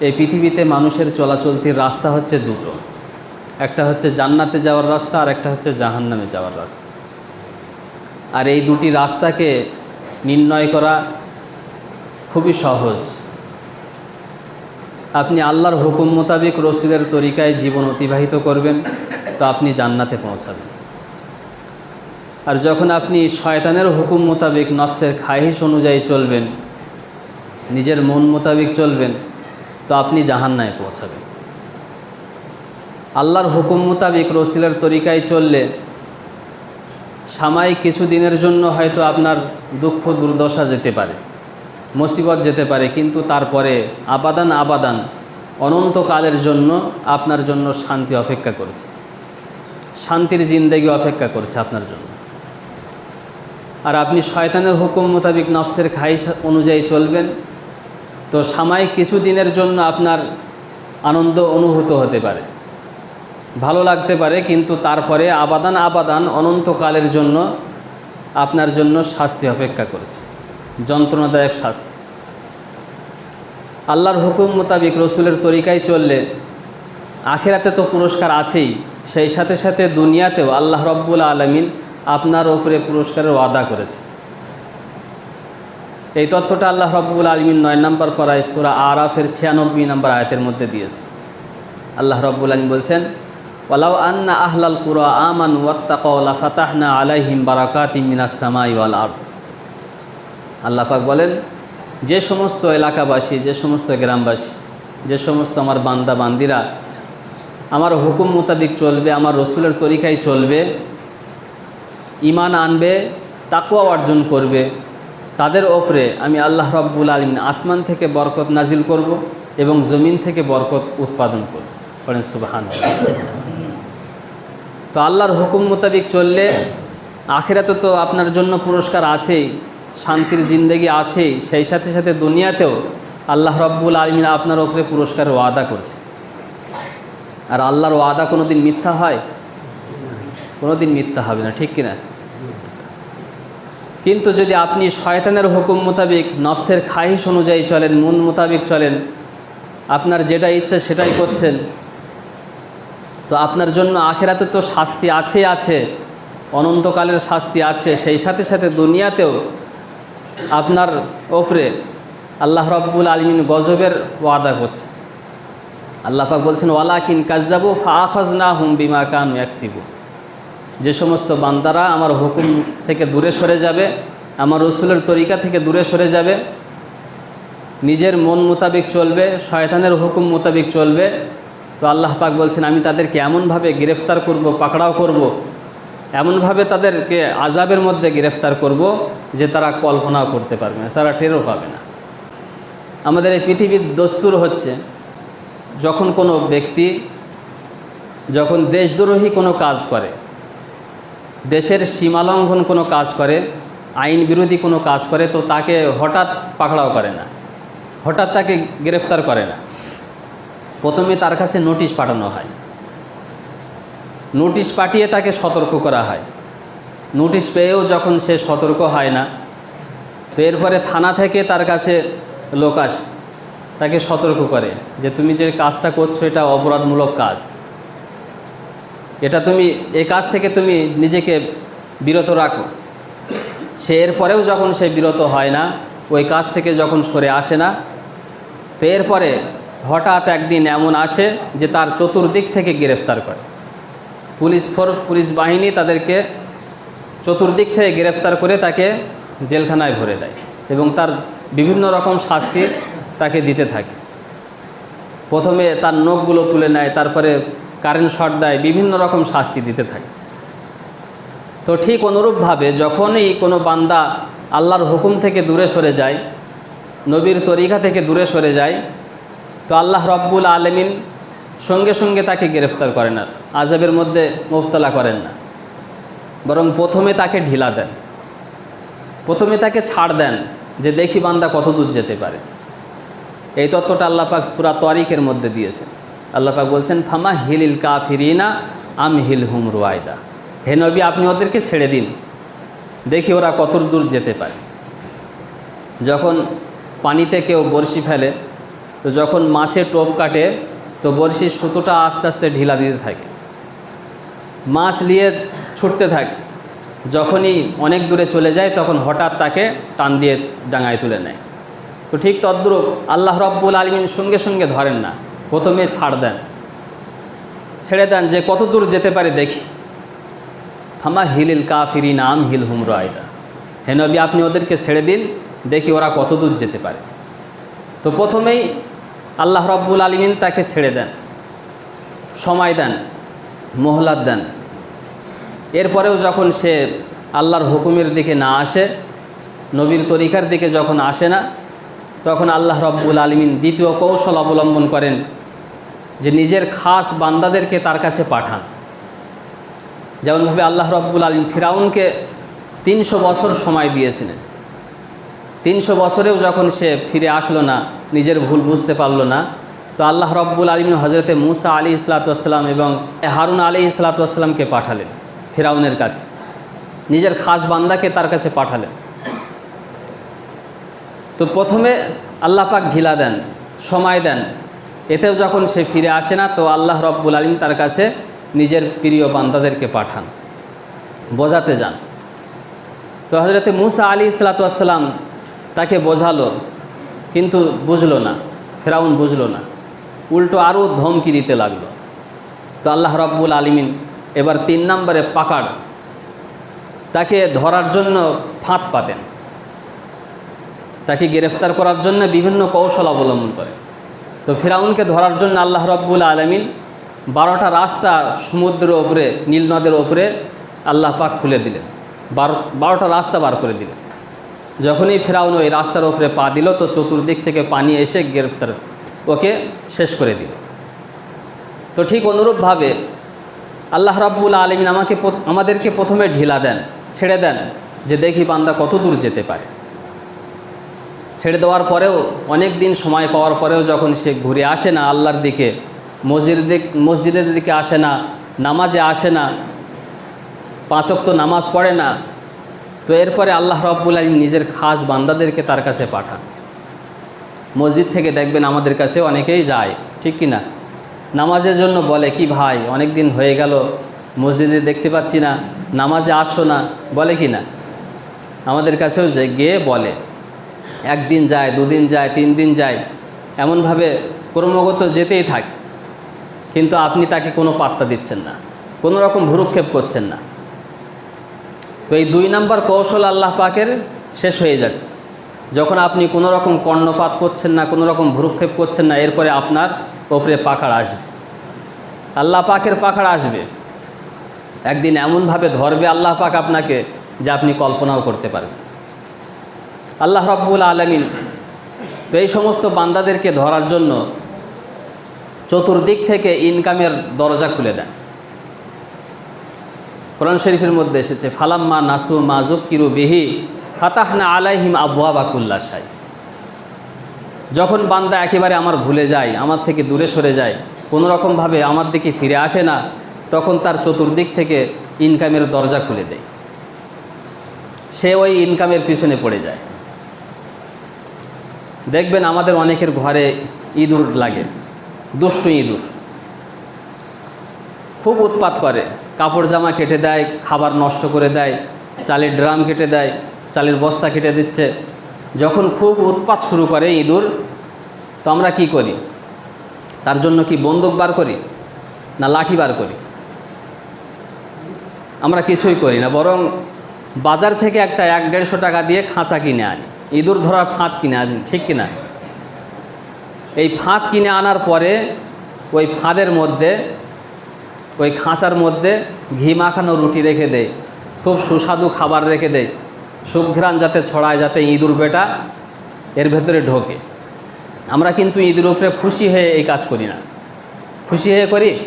এই পৃথিবীতে মানুষের চলাচলতির রাস্তা হচ্ছে দুটো। একটা হচ্ছে জান্নাতে যাওয়ার রাস্তা, আর একটা হচ্ছে জাহান্নামে যাওয়ার রাস্তা। আর এই দুটি রাস্তাকে নির্ণয় করা খুবই সহজ। আপনি আল্লাহর হুকুম মোতাবেক রসুলের তরিকায় জীবন অতিবাহিত করবেন, তো আপনি জান্নাতে পৌঁছাবেন। আর যখন আপনি শয়তানের হুকুম মোতাবেক নফসের খাহিস অনুযায়ী চলবেন, নিজের মন মোতাবেক চলবেন তো আপনি জাহান্নায় পৌঁছাবেন। আল্লাহর হুকুম মোতাবেক রসিলের তরিকায় চললে সাময়িক কিছু দিনের জন্য হয়তো আপনার দুঃখ দুর্দশা যেতে পারে, মুসিবত যেতে পারে, কিন্তু তারপরে আবাদান আবাদান অনন্তকালের জন্য আপনার জন্য শান্তি অপেক্ষা করছে। শান্তির জিন্দেগি অপেক্ষা করছে আপনার জন্য। আর আপনি শয়তানের হুকুম মোতাবিক নফসের খাইশ অনুযায়ী চলবেন তো সাময়িক কিছু দিনের জন্য আপনার আনন্দ অনুভূত হতে পারে। ভালো লাগতে পারে, কিন্তু তারপরে আবাদান আবাদান অনন্তকালের জন্য আপনার জন্য শাস্তি অপেক্ষা করছে। যন্ত্রণাদায়ক শাস্তি। আল্লাহর হুকুম মোতাবিক রসুলের তরিকায় চললে আখেরাতে তো পুরস্কার আছেই, সেই সাথে সাথে দুনিয়াতেও আল্লাহ রব্বুল আলমিন আপনার ওপরে পুরস্কারের ওয়াদা করেছে এই তথ্যটা আল্লাহ রব্বুল আলমিন নয় নম্বর পরায় সুরা আরাফের ছিয়ানব্বই নম্বর আয়তের মধ্যে দিয়েছে। আল্লাহ রব্বুল আলম বলছেন, ওয়ালাউ আন্না আহলাল কুরা আমান ওয়াত্তাকওলা ফাতাহনা আলাইহিম বারাকাত মিনাস সামাই ওয়াল আরদ। আল্লাহ পাক বলেন, যে সমস্ত এলাকাবাসী, যে সমস্ত গ্রামবাসী, যে সমস্ত আমার বান্দা বান্দিরা আমার হুকুম মোতাবিক চলবে, আমার রসুলের তরিকায় চলবে ইমান আনবে তাকুয়া অর্জন করবে তাদের ওপরে আমি আল্লাহ রব্বুল আলমিন আসমান থেকে বরকত নাজিল করব এবং জমিন থেকে বরকত উৎপাদন করব। করেন সুবাহান তো আল্লাহর হুকুম মোতাবিক চললে আখেরাতে তো আপনার জন্য পুরস্কার আছেই, শান্তির জিন্দেগি আছেই, সেই সাথে সাথে দুনিয়াতেও আল্লাহ রব্বুল আলমিন আপনার ওপরে পুরস্কারের ওয়াদা করছে। আর আল্লাহর ওয়াদা কোনো দিন মিথ্যা হয়? কোনো দিন মিথ্যা হবে না, ঠিক কিনা? কিন্তু যদি আপনি শয়তানের হুকুম মোতাবিক নফসের খাহিস অনুযায়ী চলেন, মন মোতাবিক চলেন, আপনার যেটা ইচ্ছা সেটাই করছেন, তো আপনার জন্য আখেরাতে তো শাস্তি আছে আছে, অনন্তকালের শাস্তি আছে, সেই সাথে সাথে দুনিয়াতেও আপনার ওপরে আল্লাহ রব্বুল আলমিন গজবের ওয়াদা করছে। আল্লাহ পাক বলছেন, ওয়ালাকিন কাজাবু ফাখাজ না হুম বিমা কানু একসিবু যে সমস্ত বান্দারা আমার হুকুম থেকে দূরে সরে যাবে, আমার রসুলের তরিকা থেকে দূরে সরে যাবে, নিজের মন মোতাবেক চলবে, শয়তানের হুকুম মোতাবেক চলবে, তো আল্লাহ পাক বলছেন, আমি তাদেরকে এমনভাবে গ্রেফতার করব, পাকড়াও করব। এমনভাবে তাদেরকে আজাবের মধ্যে গ্রেফতার করব যে তারা কল্পনাও করতে পারবে না, তারা টেরও পাবে না আমাদের এই পৃথিবীর দস্তুর হচ্ছে, যখন কোনো ব্যক্তি, যখন দেশদ্রোহী কোনো কাজ করে দেশের সীমালঙ্ঘন কোনো কাজ করে, আইন বিরোধী কোনো কাজ করে, তো তাকে হঠাৎ পাকড়াও করে না। হঠাৎ তাকে গ্রেফতার করে না। প্রথমে তার কাছে নোটিশ পাঠানো হয়। নোটিশ পাঠিয়ে তাকে সতর্ক করা হয়। নোটিশ পেয়েও যখন সে সতর্ক হয় না, তো এরপরে থানা থেকে তার কাছে লোক আসে। তাকে সতর্ক করে যে, তুমি যে কাজটা করছ, এটা অপরাধমূলক কাজ। এটা তুমি, এই কাজ থেকে তুমি নিজেকে বিরত রাখো। সে এরপরেও যখন সে বিরত হয় না, ওই কাজ থেকে যখন সরে আসে না, তো এরপরে হঠাৎ একদিন এমন আসে যে তার চতুর্দিক থেকে গ্রেফতার করে। পুলিশ ফোর, পুলিশ বাহিনী তাদেরকে চতুর্দিক থেকে গ্রেফতার করে তাকে জেলখানায় ভরে দেয় এবং তার বিভিন্ন রকম শাস্তি তাকে দিতে থাকে। প্রথমে তার নখগুলো তুলে নেয়, তারপরে কারেন্ট শট দেয়, বিভিন্ন রকম শাস্তি দিতে থাকে। তো ঠিক অনুরূপভাবে যখনই কোনো বান্দা আল্লাহর হুকুম থেকে দূরে সরে যায়, নবীর তরিকা থেকে দূরে সরে যায়, তো আল্লাহ রব্বুল আলমিন সঙ্গে সঙ্গে তাকে গ্রেফতার করেন না আজাবের মধ্যে মুফতলা করেন না। বরং প্রথমে তাকে ঢিলা দেন। প্রথমে তাকে ছাড় দেন যে দেখি বান্দা কত দূর যেতে পারে। এই তত্ত্বটা আল্লাপাক সুরা তরিকের মধ্যে দিয়েছেন। আল্লাপাক বলছেন, ফামা হিলিল কাফিরিনা, আম হিল হুম রুয়ায়দা। হে নবী, আপনি ওদেরকে ছেড়ে দিন। দেখি ওরা কত দূর যেতে পারে। যখন পানিতে কেউ বড়শি ফেলে, তো যখন মাছে টোপ কাটে, তো বড়শির সুতোটা আস্তে আস্তে ঢিলা দিতে থাকে। মাছ নিয়ে ছুটতে থাকে। যখনই অনেক দূরে চলে যায়, তখন হঠাৎ তাকে টান দিয়ে ডাঙায় তুলে নেয়। তো ঠিক তদ্রূপ আল্লাহ রব্বুল আলমিন সঙ্গে সঙ্গে ধরেন না। প্রথমে ছাড় দেন। ছেড়ে দেন যে, কত দূর যেতে পারে দেখি? হামা হিলিল কাফিরি নাম হিল হুমরো আয়দা হে নবী, আপনি ওদেরকে ছেড়ে দিন, দেখি ওরা কত দূর যেতে পারে। তো প্রথমেই আল্লাহ রব্বুল আলমিন তাকে ছেড়ে দেন। সময় দেন, মোহলাত দেন। এরপরেও যখন সে আল্লাহর হুকুমের দিকে না আসে, নবীর তরিকার দিকে যখন আসে না, তখন আল্লাহ রব্বুল আলমিন দ্বিতীয় কৌশল অবলম্বন করেন যে নিজের খাস বান্দাদেরকে তার কাছে পাঠান। যেমনভাবে আল্লাহ রব্বুল আলম ফিরাউনকে তিনশো বছর সময় দিয়েছিলেন। তিনশো বছরেও যখন সে ফিরে আসলো না, নিজের ভুল বুঝতে পারল না, তো আল্লাহ রব্বুল আলমিন হজরতে মুসা আলী ইসলাতাম এবং হারুন আলী ইসলাতামকে পাঠালেন ফিরাউনের কাছে। নিজের খাস বান্দাকে তার কাছে পাঠালেন। তো প্রথমে আল্লাহ পাক ঢিলা দেন, সময় দেন এতেও যখন সে ফিরে আসে না, তো আল্লাহ রব্বুল আলম তার কাছে নিজের প্রিয় বান্দাদেরকে পাঠান। বোঝাতে যান। তো হজরতে মুসা আলী ইসলাতাম তাকে বোঝালো, কিন্তু বুঝলো না, ফেরাউন বুঝলো না। উল্টো আরও ধমকি দিতে লাগল। তো আল্লাহ রব্বুল আলমিন এবার তিন নম্বরে পাকাড় তাকে ধরার জন্য ফাঁদ পাতেন। তাকে গ্রেফতার করার জন্য বিভিন্ন কৌশল অবলম্বন করে তো ফিরাউনকে ধরার জন্য আল্লাহ রব্বুল আলমিন বারোটা রাস্তা সমুদ্রের ওপরে নীল নদের ওপরে আল্লাহ পাক খুলে দিলেন। বারো, বারোটা রাস্তা বার করে দিলেন। যখনই ফেরাউন ওই রাস্তার ওপরে পা দিল, তো চতুর্দিক থেকে পানি এসে গ্রেফতার ওকে শেষ করে দিল। তো ঠিক অনুরূপভাবে আল্লাহ রাব্বুল আলমিন আমাকে আমাদেরকে প্রথমে ঢিলা দেন, ছেড়ে দেন যে, দেখি বান্দা কত দূর যেতে পারে। ছেড়ে দেওয়ার পরেও, অনেক দিন সময় পাওয়ার পরেও যখন সে ঘুরে আসে না আল্লাহর দিকে, মসজিদের মসজিদের দিকে আসে না, নামাজে আসে না পাঁচক তো নামাজ পড়ে না, তো এরপরে আল্লাহ রব্বুল আলম নিজের খাস বান্দাদেরকে তার কাছে পাঠান। মসজিদ থেকে দেখবেন আমাদের কাছে অনেকেই যায়, ঠিক কি না নামাজের জন্য বলে, কি ভাই অনেক দিন হয়ে গেল, মসজিদে দেখতে পাচ্ছি না, নামাজে আসো না। বলে কি না আমাদের কাছেও যে গিয়ে বলে। একদিন যায়, দুদিন যায় তিন দিন যায়, এমনভাবে ক্রমাগত যেতেই থাকে। কিন্তু আপনি তাকে কোনো পাত্তা দিচ্ছেন না, কোনো রকম ভুরুক্ষেপ করছেন না। তো এই দুই নাম্বার কৌশল আল্লাহ পাকের শেষ হয়ে যাচ্ছে। যখন আপনি কোনো রকম কর্ণপাত করছেন না, কোনো রকম ভ্রুক্ষেপ করছেন না, এরপরে আপনার ওপরে পাখাড় আসবে। আল্লাহ পাকের পাখাড় আসবে। একদিন এমনভাবে ধরবে আল্লাহ পাক আপনাকে যে আপনি কল্পনাও করতে পারবেন। আল্লাহ রব্বুল আলমিন। তো এই সমস্ত বান্দাদেরকে ধরার জন্য চতুর্দিক থেকে ইনকামের দরজা খুলে দেন কোরআন শরীফের মধ্যে এসেছে, ফালাম্মা নাসু মাজুক কিরু বিহি ফাতাহনা আলাইহিম আবুয়া বাকুল্লা সাই যখন বান্দা একেবারে আমার ভুলে যায়, আমার থেকে দূরে সরে যায়, কোনো রকমভাবে আমার দিকে ফিরে আসে না, তখন তার চতুর্দিক থেকে ইনকামের দরজা খুলে দেয়। সে ওই ইনকামের পিছনে পড়ে যায়। দেখবেন আমাদের অনেকের ঘরে ইঁদুর লাগে, দুষ্টু ইঁদুর। খুব উৎপাত করে, কাপড় জামা কেটে দেয়, খাবার নষ্ট করে দেয়, চালের ড্রাম কেটে দেয়, চালের বস্তা কেটে দিচ্ছে। যখন খুব উৎপাত শুরু করে ইঁদুর, তো আমরা কি করি? তার জন্য কি বন্দুক বার করি না লাঠি বার করি? আমরা কিছুই করি না, বরং বাজার থেকে একটা এক দেড়শো টাকা দিয়ে খাঁচা কিনে আনি। ইঁদুর ধরার ফাঁদ কিনে আনি, ঠিক কিনা? এই ফাঁদ কিনে আনার পরে ওই ফাঁদের মধ্যে, ওই খাঁচার মধ্যে ঘি মাখানো রুটি রেখে দেয়, খুব সুস্বাদু খাবার রেখে দেয়। সুঘ্রাণ যাতে ছড়ায়, যাতে ইঁদুর বেটা এর ভেতরে ঢোকে। আমরা কিন্তু ইঁদুর উপরে খুশি হয়ে এই কাজ করি না। খুশি হয়ে করি?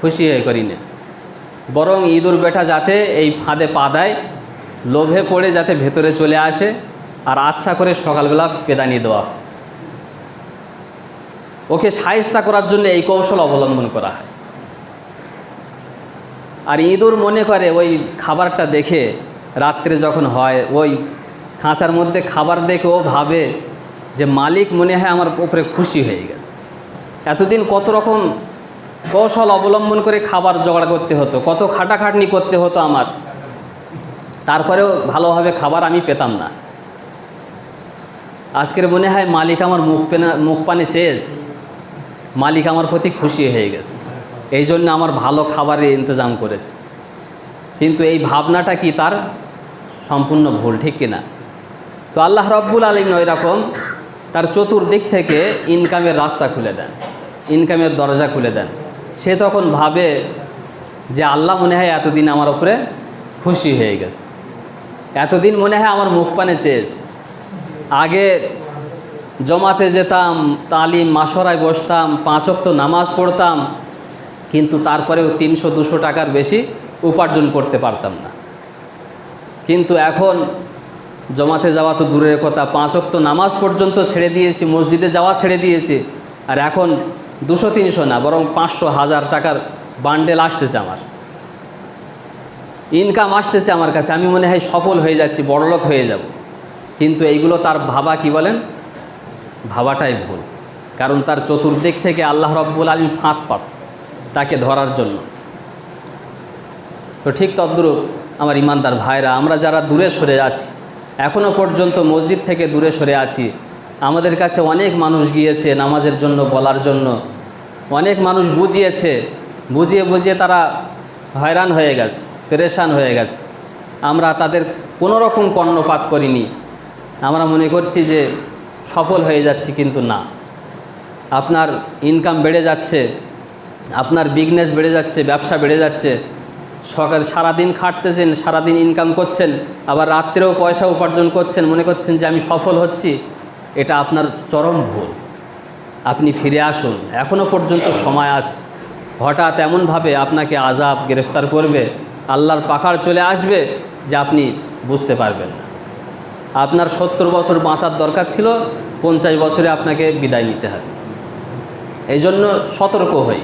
খুশি হয়ে করি না। বরং ইঁদুর বেটা যাতে এই ফাঁদে পা দেয়, লোভে পড়ে যাতে ভেতরে চলে আসে আর আচ্ছা করে সকালবেলা পেদানি দেওয়া। ওকে সায়স্তা করার জন্য এই কৌশল অবলম্বন করা হয়। আর ইঁদুর মনে করে ওই খাবারটা দেখে রাত্রে যখন হয়, ওই খাঁচার মধ্যে খাবার দেখে ও ভাবে যে মালিক মনে হয় আমার উপরে খুশি হয়ে গেছে। এতদিন কত রকম কৌশল অবলম্বন করে খাবার জোগাড় করতে হতো, কত খাটাখাটনি করতে হতো আমার। তারপরেও ভালোভাবে খাবার আমি পেতাম না। আজকের মনে হয় মালিক আমার মুখ পেনা, মুখ পানে চেয়েছে। মালিক আমার প্রতি খুশি হয়ে গেছে। এই জন্য আমার ভালো খাবারের ইন্তজাম করেছে। কিন্তু এই ভাবনাটা কি তার সম্পূর্ণ ভুল, ঠিক কিনা? তো আল্লাহ রব্বুল আলম এরকম তার চতুর্দিক থেকে ইনকামের রাস্তা খুলে দেন, ইনকামের দরজা খুলে দেন। সে তখন ভাবে যে আল্লাহ মনে হয় এতদিন আমার উপরে খুশি হয়ে গেছে। এতদিন মনে হয় আমার মুখ পানে চেয়েছে। আগে জমাতে যেতাম, তালিম মাসরায় বসতাম পাঁচক্ত নামাজ পড়তাম, কিন্তু তারপরেও তিনশো, দুশো টাকার বেশি উপার্জন করতে পারতাম না। কিন্তু এখন জমাতে যাওয়া তো দূরের কথা, পাঁচ অক্ত নামাজ পর্যন্ত ছেড়ে দিয়েছি, মসজিদে যাওয়া ছেড়ে দিয়েছি, আর এখন দুশো, তিনশো না, বরং পাঁচশো, হাজার টাকার বান্ডেল আসতেছে আমার। ইনকাম আসতেছে আমার কাছে, আমি মনে হয় সফল হয়ে যাচ্ছি, বড়লোক হয়ে যাব। কিন্তু এইগুলো তার ভাবা কি বলেন? ভাবাটাই ভুল। কারণ তার চতুর্দিক থেকে আল্লাহ রব্বুল আলম ফাঁক পাচ্ছে তাকে ধরার জন্য। তো ঠিক তদ্রূপ আমার ইমানদার ভাইরা, আমরা যারা দূরে সরে আছি এখনও পর্যন্ত মসজিদ থেকে দূরে সরে আছি, আমাদের কাছে অনেক মানুষ গিয়েছে নামাজের জন্য, বলার জন্য। অনেক মানুষ বুঝিয়েছে, বুঝিয়ে বুঝিয়ে তারা হয়রান হয়ে গেছে, পেরেশান হয়ে গেছে। আমরা তাদের কোনো রকম কর্ণপাত করিনি। আমরা মনে করছি যে সফল হয়ে যাচ্ছি কিন্তু না। আপনার ইনকাম বেড়ে যাচ্ছে, আপনার বিজনেস বেড়ে যাচ্ছে, ব্যবসা বেড়ে যাচ্ছে, সকাল সারাদিন খাটতেছেন, সারাদিন ইনকাম করছেন, আবার রাত্রেও পয়সা উপার্জন করছেন, মনে করছেন যে আমি সফল হচ্ছি, এটা আপনার চরম ভুল। আপনি ফিরে আসুন এখনও পর্যন্ত সময় আছে। হঠাৎ এমনভাবে আপনাকে আজাব গ্রেফতার করবে, আল্লাহর পাখার চলে আসবে যে আপনি বুঝতে পারবেন না। আপনার সত্তর বছর বাঁচার দরকার ছিল, পঞ্চাশ বছরে আপনাকে বিদায় নিতে হবে। এই জন্য সতর্ক হই।